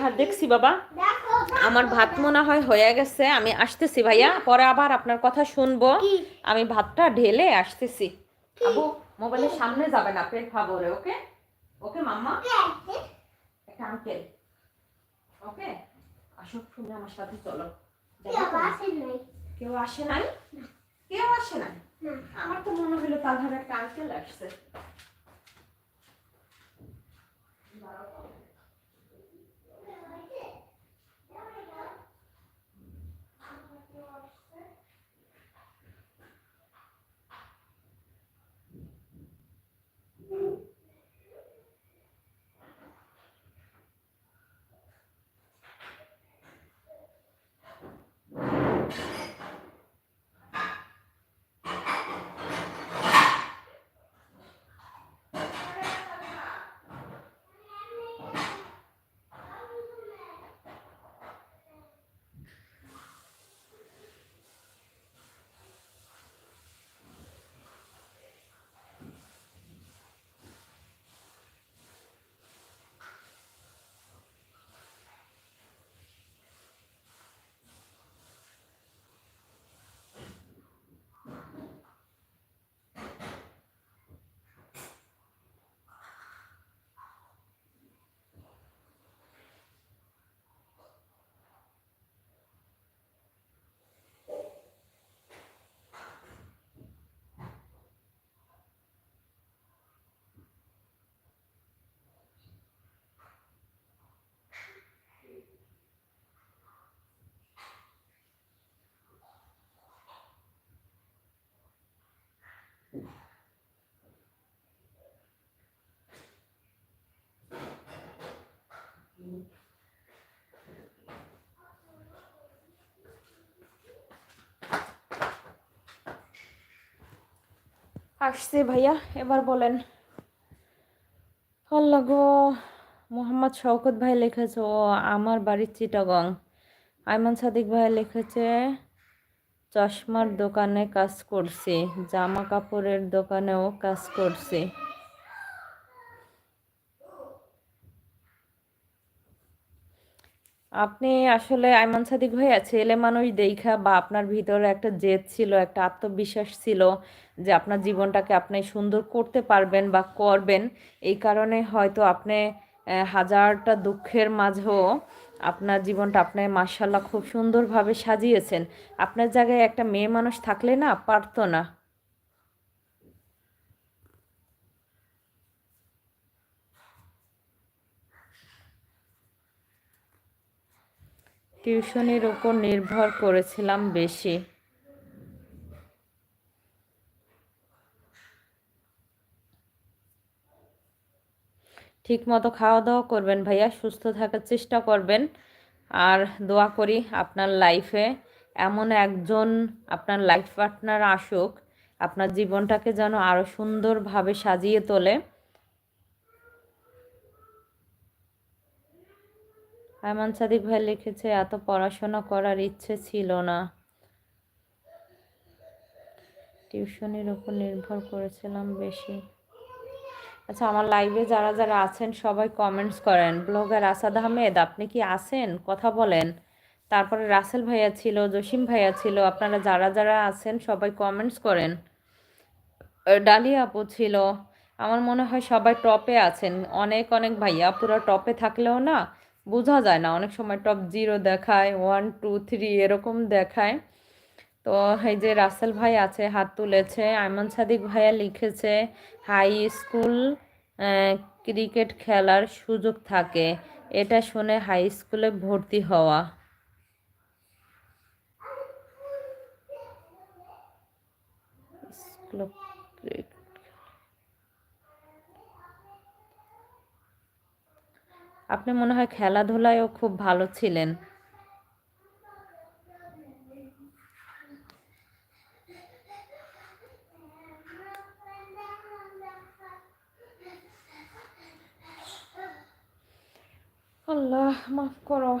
হ্যাঁ দেখছি বাবা। আমার ভাত মনে হয় হয়ে গেছে। আমি আসতেছি ভাইয়া পরে আবার আপনার কথা শুনব। আমি ভাতটা ঢেলে আসতেছি। আবু মোবাইলের সামনে যাবে না পেট ফাবরে ওকে? ওকে মাম্মা? একটা আঙ্কেল ওকে? আসো তুমি আমার সাথে চলো। কেউ আসে নাই। কেউ আসে নাই? আমার তো মনে হলো তার একটা আঙ্কেল আসছে। আসছে ভাইয়া, এবার বলেন। আল্লাহ গো, মোহাম্মদ শওকত ভাই লিখেছে, ও আমার বাড়ির চিটাগং। আইমান সাদিক ভাই লিখেছে চশমার দোকানে কাজ করছি জামা কাপড়ের দোকানেও কাজ করছি। আপনি আসলে আইমান সাদিক ভাইয়া, ছেলে মানুষ দেখা বা আপনার ভিতরে একটা জেদ ছিল, একটা আত্মবিশ্বাস ছিল যে আপনার জীবনটাকে আপনি সুন্দর করতে পারবেন বা করবেন, এই কারণে হয়তো আপনি হাজারটা দুঃখের মাঝেও আপনার জীবনটা আপনার মার্শাল্লাহ খুব সুন্দরভাবে সাজিয়েছেন। আপনার জায়গায় একটা মেয়ে মানুষ থাকলে না পারতো না। টিউশনের ওপর নির্ভর করেছিলাম বেশি। ঠিক মতো খাওয়া দাওয়া করবেন ভাইয়া, সুস্থ থাকার চেষ্টা করবেন। আর দোয়া করি আপনার লাইফে এমন একজন আপনার লাইফ পার্টনার আসুক, আপনার জীবনটাকে যেন আরও সুন্দরভাবে সাজিয়ে তোলে। আয়মান সাদিক ভাই লিখেছে, এত পড়াশোনা করার ইচ্ছে ছিল না। টিউশনির উপর নির্ভর করেছিলাম বেশি। আচ্ছা আমার লাইভে যারা যারা আছেন, সবাই কমেন্টস করেন। ব্লগার আসাদ আহমেদ, আপনি কি আছেন? কথা বলেন। তারপরে রাসেল ভাইয়া ছিল, জসিম ভাইয়া ছিল, আপনারা যারা যারা আছেন, সবাই কমেন্টস করেন। ডালিয়া আপু ছিল। আমার মনে হয় সবাই টপে আছেন। অনেক অনেক ভাইয়া পুরো টপে থাকলেও না, বোঝা যায় না। অনেক সময় টপ জিরো দেখায় ওয়ান টু থ্রি এরকম দেখায়। তো এই যে রাসেল ভাই আছে, হাত তুলেছে আয়মান সাদিক ভাইয়া লিখেছে, হাই স্কুল ক্রিকেট খেলার সুযোগ থাকে। এটা শুনে হাই স্কুলে ভর্তি হওয়া। আপনি মনে হয় খেলাধুলায়ও খুব ভালো ছিলেন। আল্লাহ মাফ করো।